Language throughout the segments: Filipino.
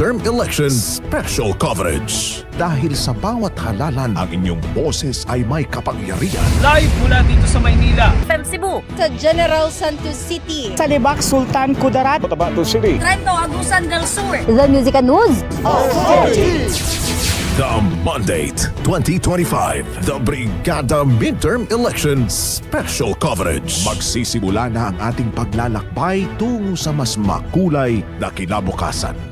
Elections Special Coverage. Dahil sa bawat halalan, ang inyong boses ay may kapangyarihan. Live mula dito sa Maynila. FM Cebu. sa General Santos City. sa Libak Sultan Kudarat Trento Agusan del Sur. The Music and News. The Mandate 2025, The Brigada Midterm Elections Special Coverage. Magsisimula na ang ating paglalakbay tungo sa mas makulay na kinabukasan.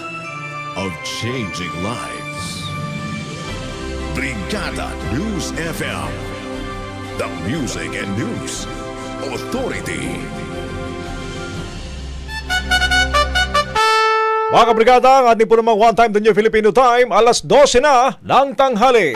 of changing lives. Brigada News FM, the music and news authority. Mga kabrigada, ang ating po namang One Time the New Filipino Time, alas 12 na ng tanghali.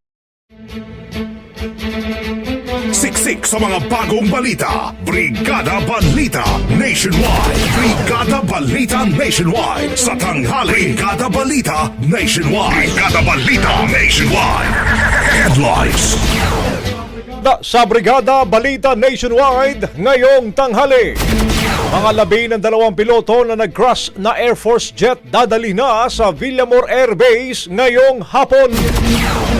Siksik sa mga bagong balita. Brigada Balita Nationwide. Brigada Balita Nationwide. Sa tanghali. Brigada Balita Nationwide. Brigada Balita Nationwide. Headlines. Da, sa Brigada Balita Nationwide ngayong tanghali. Mga labi ng dalawang piloto na nag-crash na Air Force jet dadali na sa Villamor Air Base ngayong hapon.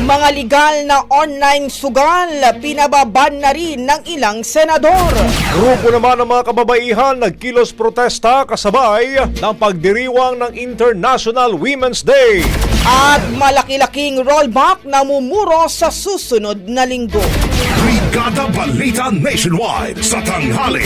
Mga legal na online sugal, pinababan na rin ng ilang senador. Grupo naman ng mga kababaihan nagkilos protesta kasabay ng pagdiriwang ng International Women's Day. At malaki-laking rollback na mumuro sa susunod na linggo. Brigada Balita Nationwide. Sa tanghali.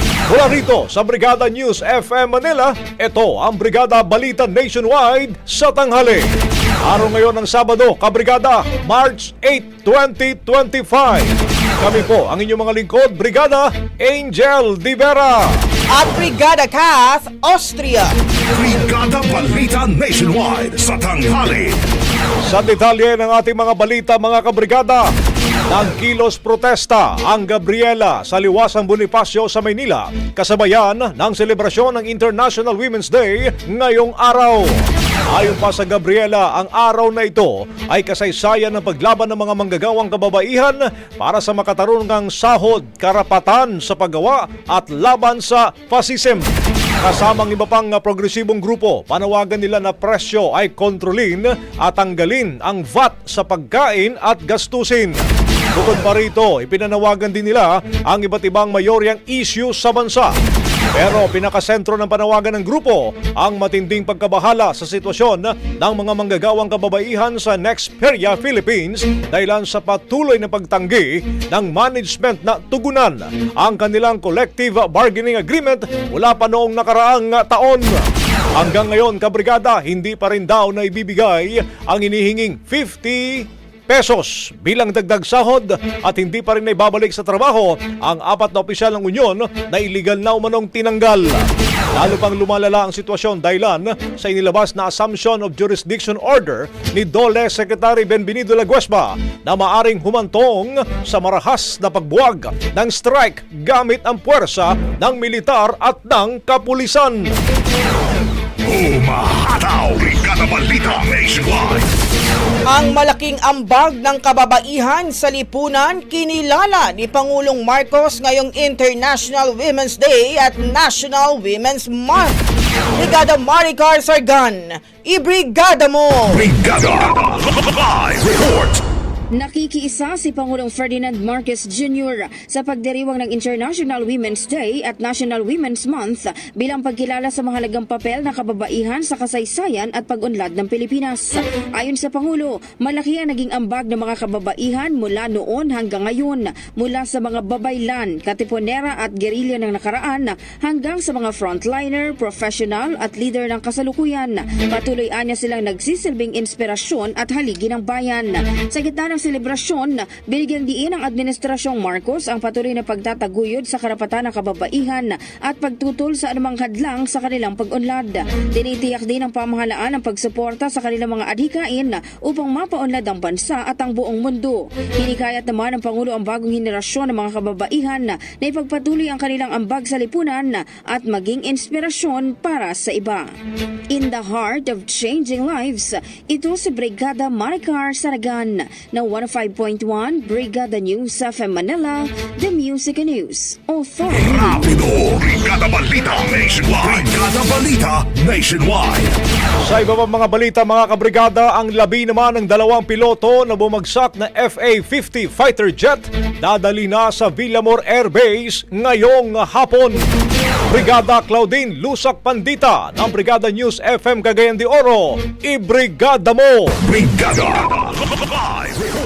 Mula rito sa Brigada News FM Manila, ito ang Brigada Balita Nationwide sa tanghali. Araw ngayon ng Sabado, Kabrigada, March 8, 2025. Kami po ang inyong mga lingkod, Brigada Angel Di Vera. At Brigada Kath, Austria. Brigada Balita Nationwide sa tanghali. Sa detalye ng ating mga balita, mga kabrigada, Nagkilos protesta ang Gabriela sa Liwasang Bonifacio sa Maynila kasabayan ng selebrasyon ng International Women's Day ngayong araw. Ayon pa sa Gabriela, ang araw na ito ay kasaysayan ng paglaban ng mga manggagawang kababaihan para sa makatarungang sahod, karapatan sa paggawa at laban sa fascism. Kasamang iba pang progresibong grupo, panawagan nila na presyo ay kontrolin at tanggalin ang VAT sa pagkain at gastusin. Bukod pa rito, ipinanawagan din nila ang iba't ibang mayoryang issue sa bansa. Pero pinakasentro ng panawagan ng grupo ang matinding pagkabahala sa sitwasyon ng mga manggagawang kababaihan sa Nexperia Philippines dahilan sa patuloy na pagtanggi ng management na tugunan ang kanilang collective bargaining agreement mula pa noong nakaraang taon. Hanggang ngayon, kabrigada, hindi pa rin daw na ibibigay ang inihinging 50 pesos bilang dagdag sahod at hindi pa rin naibabalik sa trabaho ang apat na opisyal ng Unyon na iligal na umanong tinanggal. Lalo pang lumalala ang sitwasyon dahilan sa inilabas na Assumption of Jurisdiction Order ni Dole Secretary Benvenido Laguesma na maaring humantong sa marahas na pagbuwag ng strike gamit ang puwersa ng militar at ng kapulisan. Umahataw! Brigada Balita Nationwide. Ang malaking ambag ng kababaihan sa lipunan kinilala ni Pangulong Marcos ngayong International Women's Day at National Women's Month. Brigada Maricar Sargan, ibrigada mo! Brigada Live Report. Nakikiisa si Pangulong Ferdinand Marcos Jr. sa pagdiriwang ng International Women's Day at National Women's Month bilang pagkilala sa mahalagang papel ng kababaihan sa kasaysayan at pag-unlad ng Pilipinas. Ayon sa Pangulo, malaki ang naging ambag ng mga kababaihan mula noon hanggang ngayon, mula sa mga babaylan, katipunera at gerilya ng nakaraan hanggang sa mga frontliner, professional at leader ng kasalukuyan. Patuloy anya silang nagsisilbing inspirasyon at haligi ng bayan. Sa gitna ng selebrasyon, binigyang diin ng Administrasyong Marcos ang patuloy na pagtataguyod sa karapatan ng kababaihan at pagtutol sa anumang hadlang sa kanilang pag-unlad. Tinitiyak din ng pamahalaan ang pagsuporta sa kanilang mga adhikain upang mapaunlad ang bansa at ang buong mundo. Hinikayat naman ng Pangulo ang bagong henerasyon ng mga kababaihan na ipagpatuloy ang kanilang ambag sa lipunan at maging inspirasyon para sa iba. In the heart of changing lives, ito si Brigada Maricar Saragan ng 105.1 Brigada News FM Manila, The Music and News Authority. Rapido! Brigada Balita Nationwide. Brigada Balita Nationwide. Sa iba pang mga balita mga kabrigada, ang labi naman ng dalawang piloto na bumagsak na FA-50 fighter jet dadali na sa Villamor Air Base ngayong hapon. Brigada Claudine Lusak Pandita ng Brigada News FM Cagayan de Oro. Ibrigada mo! Brigada Live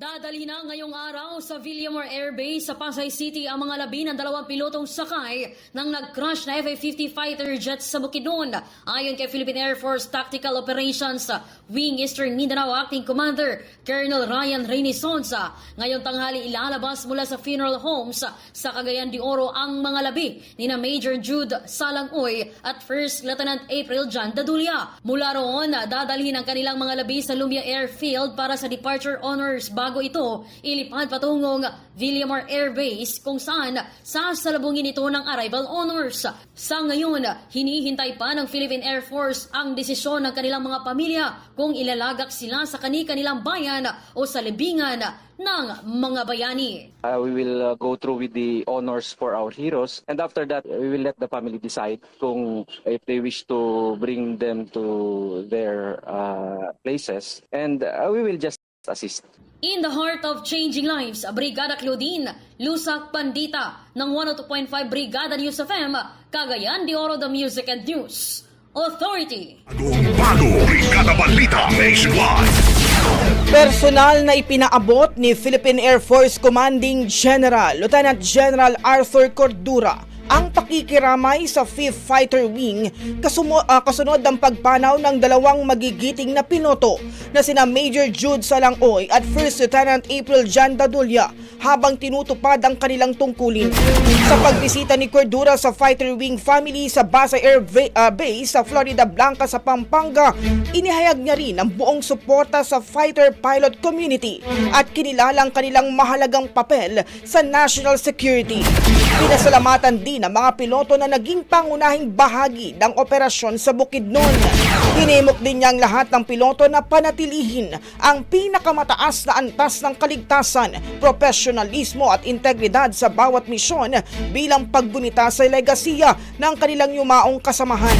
Dadalhin na ngayong araw sa Villamor Air Base sa Pasay City ang mga labi ng dalawang pilotong sakay ng nag-crash na F-50 fighter jet sa Bukidnon. Ayon kay Philippine Air Force Tactical Operations Wing Eastern Mindanao Acting Commander Colonel Ryan Renisonza. Ngayong tanghali ilalabas mula sa funeral homes sa Cagayan de Oro ang mga labi ni na Major Jude Salangoy at First Lieutenant April John Dadulia. Mula roon, dadalhin ang kanilang mga labi sa Lumia Airfield para sa departure honors bago ito ilipad patungong Villamor Air Base kung saan sasalubungin ito ng arrival honors. Sa ngayon, hinihintay pa ng Philippine Air Force ang desisyon ng kanilang mga pamilya kung ilalagak sila sa kani-kanilang bayan o sa libingan ng mga bayani. Uh, we will uh, go through with the honors for our heroes and after that we will let the family decide kung if they wish to bring them to their uh, places and uh, we will just assist. In the heart of changing lives, Brigada Claudine, Lusak Pandita ng 102.5 Brigada News FM, Cagayan de Oro the Music and News Authority. Bago. Brigada Balita Nationwide. Personal na ipinaabot ni Philippine Air Force Commanding General Lieutenant General Arthur Cordura ang pakikiramay sa 5th Fighter Wing kasumo, ah, kasunod ng pagpanaw ng dalawang magigiting na piloto na sina Major Jude Salangoy at First Lieutenant April Jan Dadulya habang tinutupad ang kanilang tungkulin. Sa pagbisita ni Cordura sa Fighter Wing family sa Basa Air Va- ah, Base sa Florida Blanca sa Pampanga, inihayag niya rin ang buong suporta sa fighter pilot community at kinilalang kanilang mahalagang papel sa national security. Pinasalamatan din ang mga piloto na naging pangunahing bahagi ng operasyon sa Bukidnon. Hinimok din niya ang lahat ng piloto na panatilihin ang pinakamataas na antas ng kaligtasan, profesionalismo at integridad sa bawat misyon bilang pagbunita sa legasiya ng kanilang yumaong kasamahan.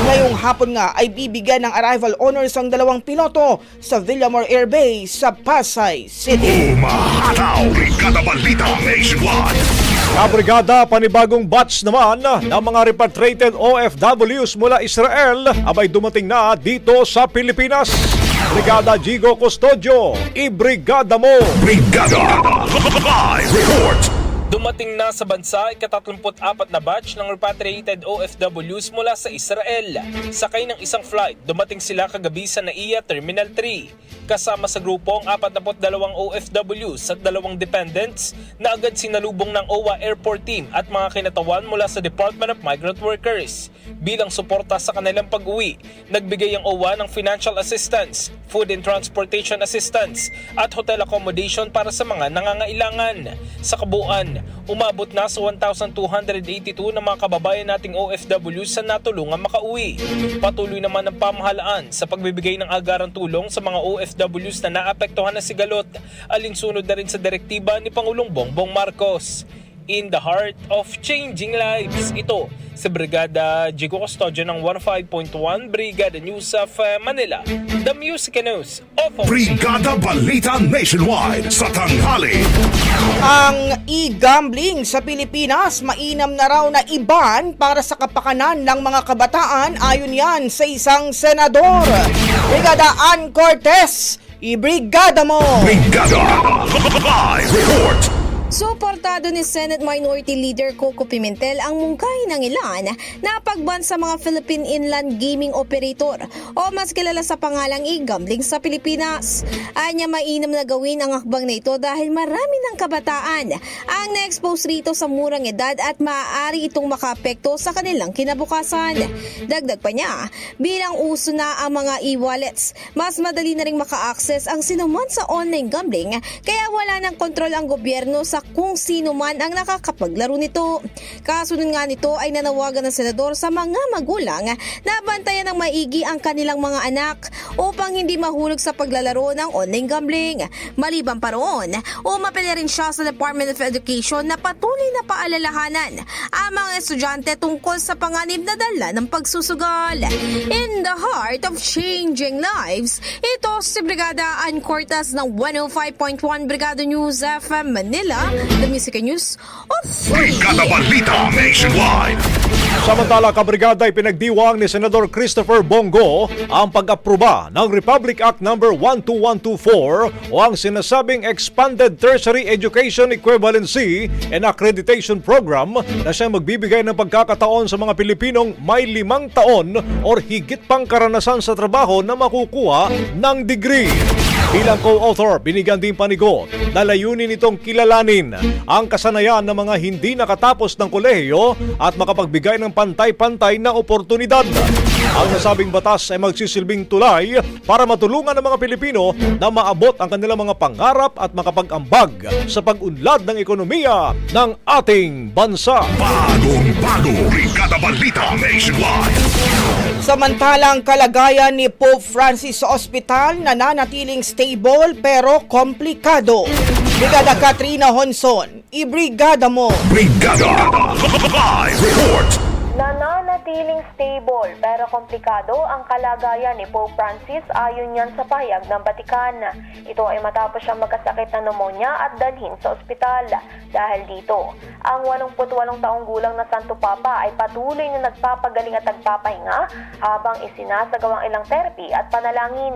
Ngayong hapon nga ay bibigyan ng arrival honors ang dalawang piloto sa Villamor Air Base sa Pasay City. Umahataw! Brigada Balita Nationwide! Kabrigada, panibagong batch naman ng mga repatriated OFWs mula Israel abay dumating na dito sa Pilipinas. Brigada Jigo Custodio, ibrigada mo! Brigada! Live report! Dumating na sa bansa ika-34 na batch ng repatriated OFWs mula sa Israel. Sakay ng isang flight, dumating sila kagabi sa NAIA Terminal 3. Kasama sa grupo ang 42 OFWs at dalawang dependents na agad sinalubong ng OWA Airport Team at mga kinatawan mula sa Department of Migrant Workers. Bilang suporta sa kanilang pag-uwi, nagbigay ang OWA ng financial assistance, food and transportation assistance at hotel accommodation para sa mga nangangailangan. Sa kabuuan, umabot na sa 1,282 na mga kababayan nating OFW sa natulungan makauwi. Patuloy naman ang pamahalaan sa pagbibigay ng agarang tulong sa mga OFWs na naapektuhan na sigalot, alinsunod na rin sa direktiba ni Pangulong Bongbong Marcos. In the heart of changing lives. Ito sa Brigada Jigo Custodio ng 15.1 Brigada News of uh, Manila. The Music News of Brigada Balita Nationwide sa tanghali. Ang e-gambling sa Pilipinas mainam na raw na iban para sa kapakanan ng mga kabataan ayon yan sa isang senador. Brigada Ann Cortez, ibrigada mo! Brigada! Live report! Suportado ni Senate Minority Leader Coco Pimentel ang mungkahi ng ilan na pagban sa mga Philippine Inland Gaming Operator o mas kilala sa pangalang e-gambling sa Pilipinas. Anya mainam na gawin ang akbang na ito dahil marami ng kabataan ang na-expose rito sa murang edad at maaari itong makaapekto sa kanilang kinabukasan. Dagdag pa niya, bilang uso na ang mga e-wallets, mas madali na rin maka-access ang sinuman sa online gambling kaya wala ng kontrol ang gobyerno sa kung sino man ang nakakapaglaro nito. Kasunod nga nito ay nanawagan ng senador sa mga magulang na bantayan ng maigi ang kanilang mga anak upang hindi mahulog sa paglalaro ng online gambling. Maliban pa roon, umapela rin siya sa Department of Education na patuloy na paalalahanan ang mga estudyante tungkol sa panganib na dala ng pagsusugal. In the heart of changing lives, ito si Brigada Ann Cortez ng 105.1 Brigada News FM Manila, the Music News of Brigada Balita Nationwide! Samantala, kabrigada ay pinagdiwang ni Senador Christopher Bongo ang pag-aproba ng Republic Act No. 12124 o ang sinasabing Expanded Tertiary Education Equivalency and Accreditation Program na siyang magbibigay ng pagkakataon sa mga Pilipinong may limang taon o higit pang karanasan sa trabaho na makukuha ng degree. Bilang co-author, binigyan din panigo na layunin itong kilalanin ang kasanayan ng mga hindi nakatapos ng kolehiyo at makapagbigay ng pantay-pantay na oportunidad. Ang nasabing batas ay magsisilbing tulay para matulungan ang mga Pilipino na maabot ang kanilang mga pangarap at makapag-ambag sa pag-unlad ng ekonomiya ng ating bansa. Bagong bago! Brigada Balita Nationwide! Samantalang kalagayan ni Pope Francis sa ospital nananatiling stable pero komplikado. Brigada Katrina Honson, ibrigada mo! Brigada! Live report! Nananatili nananatiling stable pero komplikado ang kalagayan ni Pope Francis ayon yan sa pahayag ng Batikan. Ito ay matapos siyang magkasakit ng pneumonia at dalhin sa ospital. Dahil dito, ang 88 taong gulang na Santo Papa ay patuloy na nagpapagaling at nagpapahinga habang isinasagawang ilang therapy at panalangin.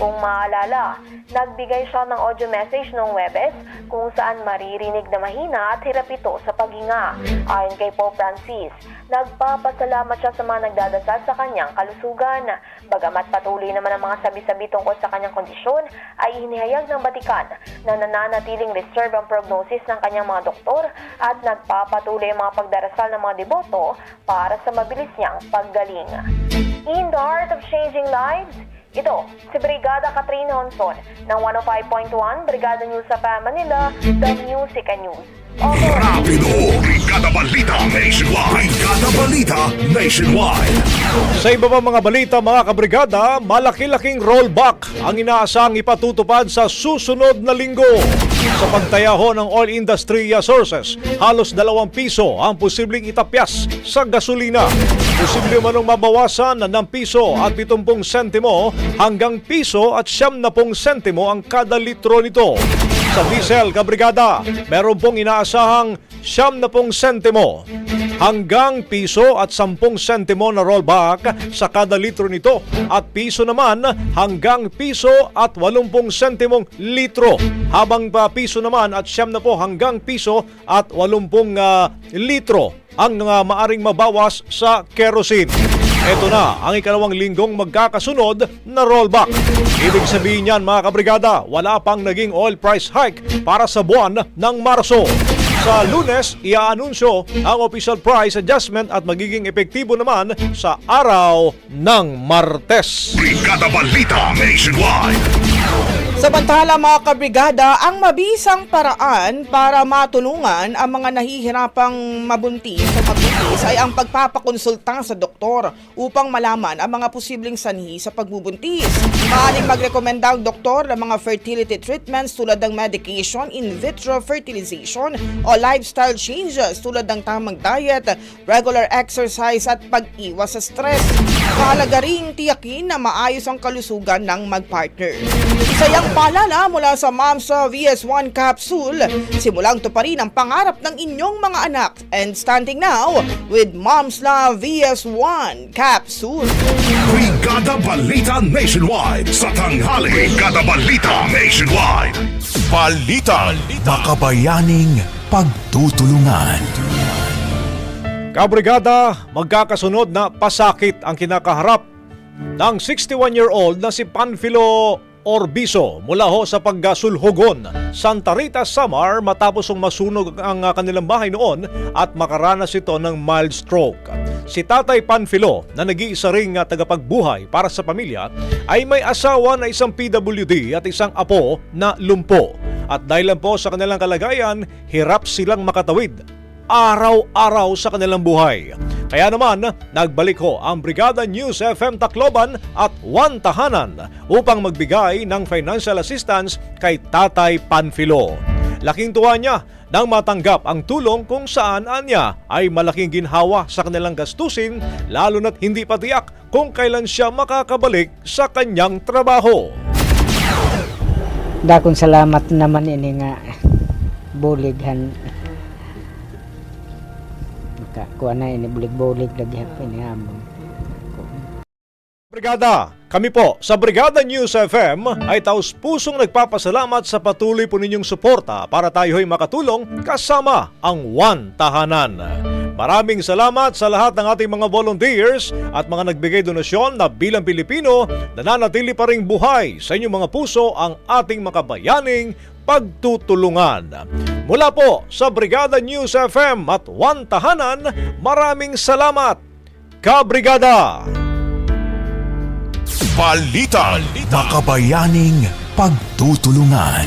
Kung maalala, nagbigay siya ng audio message noong Webes kung saan maririnig na mahina at hirap ito sa paghinga. Ayon kay Pope Francis, nagpapasalamat siya sa mga nagdadasal sa kanyang kalusugan. Bagamat patuloy naman ang mga sabi-sabi tungkol sa kanyang kondisyon, ay hinihayag ng Batikan na nananatiling reserve ang prognosis ng kanyang mga doktor at nagpapatuloy ang mga pagdarasal ng mga deboto para sa mabilis niyang paggaling. In the heart of changing lives, ito, si Brigada Katrina Honson ng 105.1 Brigada News sa Manila, The Music and News. Rapido! Brigada Balita Nationwide! Brigada Balita Nationwide! Sa iba pa mga balita mga kabrigada, malaki-laking rollback ang inaasang ipatutupad sa susunod na linggo. Sa pagtayaho ng oil industry sources, halos dalawang piso ang posibleng itapyas sa gasolina. Posible manong mabawasan ng piso at 70 sentimo hanggang piso at siyam na pong sentimo ang kada litro nito. Sa diesel, kabrigada, meron pong inaasahang siyam na pong sentimo. Hanggang piso at 10 sentimo na rollback sa kada litro nito. At piso naman hanggang piso at 80 sentimong litro. Habang pa piso naman at siyam na po hanggang piso at 80 ah, litro ang ah, maaring mabawas sa kerosene. Ito na ang ikalawang linggong magkakasunod na rollback. Ibig sabihin niyan mga kabrigada, wala pang naging oil price hike para sa buwan ng Marso. Sa lunes, iaanunsyo ang official price adjustment at magiging epektibo naman sa araw ng Martes. Brigada Balita Nationwide! Samantala mga kabrigada, ang mabisang paraan para matulungan ang mga nahihirapang mabuntis o magbuntis ay ang pagpapakonsulta sa doktor upang malaman ang mga posibleng sanhi sa pagbubuntis. Maaaring magrekomenda ang doktor ng mga fertility treatments tulad ng medication, in vitro fertilization o lifestyle changes tulad ng tamang diet, regular exercise at pag-iwas sa stress. Mahalaga ring tiyakin na maayos ang kalusugan ng magpartner. Isa yang paalala mula sa Moms sa VS1 Capsule, simulang tuparin ang pangarap ng inyong mga anak and standing now with Moms La VS1 Capsule. Brigada Balita Nationwide sa tanghali. Brigada Balita Nationwide. Balita. Makabayaning pagtutulungan. Kabrigada, magkakasunod na pasakit ang kinakaharap ng 61-year-old na si Panfilo Orbiso mula ho sa paggasulhugon Santa Rita, Samar matapos ang masunog ang ah, kanilang bahay noon at makaranas ito ng mild stroke. Si Tatay Panfilo na nag-iisa ring ah, tagapagbuhay para sa pamilya ay may asawa na isang PWD at isang apo na lumpo. At dahil po sa kanilang kalagayan, hirap silang makatawid araw-araw sa kanilang buhay. Kaya naman, nagbalik ho ang Brigada News FM Tacloban at One Tahanan upang magbigay ng financial assistance kay Tatay Panfilo. Laking tuwa niya nang matanggap ang tulong kung saan anya ay malaking ginhawa sa kanilang gastusin lalo na't hindi pa tiyak kung kailan siya makakabalik sa kanyang trabaho. Dakong salamat naman ini nga bulighan. Maka kuha na ini bulig-bulig lagi hapon ni amon. Brigada, kami po sa Brigada News FM ay taus pusong nagpapasalamat sa patuloy po ninyong suporta para tayo ay makatulong kasama ang One Tahanan. Maraming salamat sa lahat ng ating mga volunteers at mga nagbigay donasyon na bilang Pilipino nananatili pa rin buhay sa inyong mga puso ang ating makabayaning pagtutulungan. Mula po sa Brigada News FM at One Tahanan, maraming salamat. Kabrigada! Balita. Makabayaning pagtutulungan.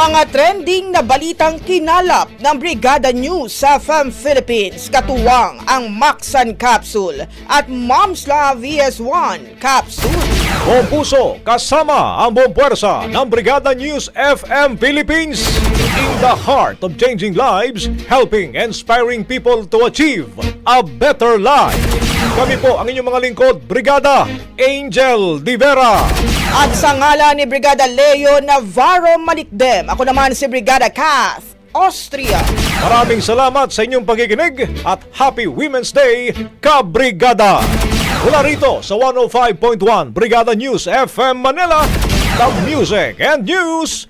Mga trending na balitang kinalap ng Brigada News sa FM Philippines, katuwang ang Maxan Capsule at Mom's Love VS1 Capsule. Buong puso, kasama ang buong puwersa ng Brigada News FM Philippines. In the heart of changing lives, helping inspiring people to achieve a better life. Kami po ang inyong mga lingkod, Brigada Angel Divera. At sa ngala ni Brigada Leo Navarro Malikdem, ako naman si Brigada Kath Austria. Maraming salamat sa inyong pakikinig at Happy Women's Day, Kabrigada! Mula rito sa 105.1 Brigada News FM Manila, the Music and News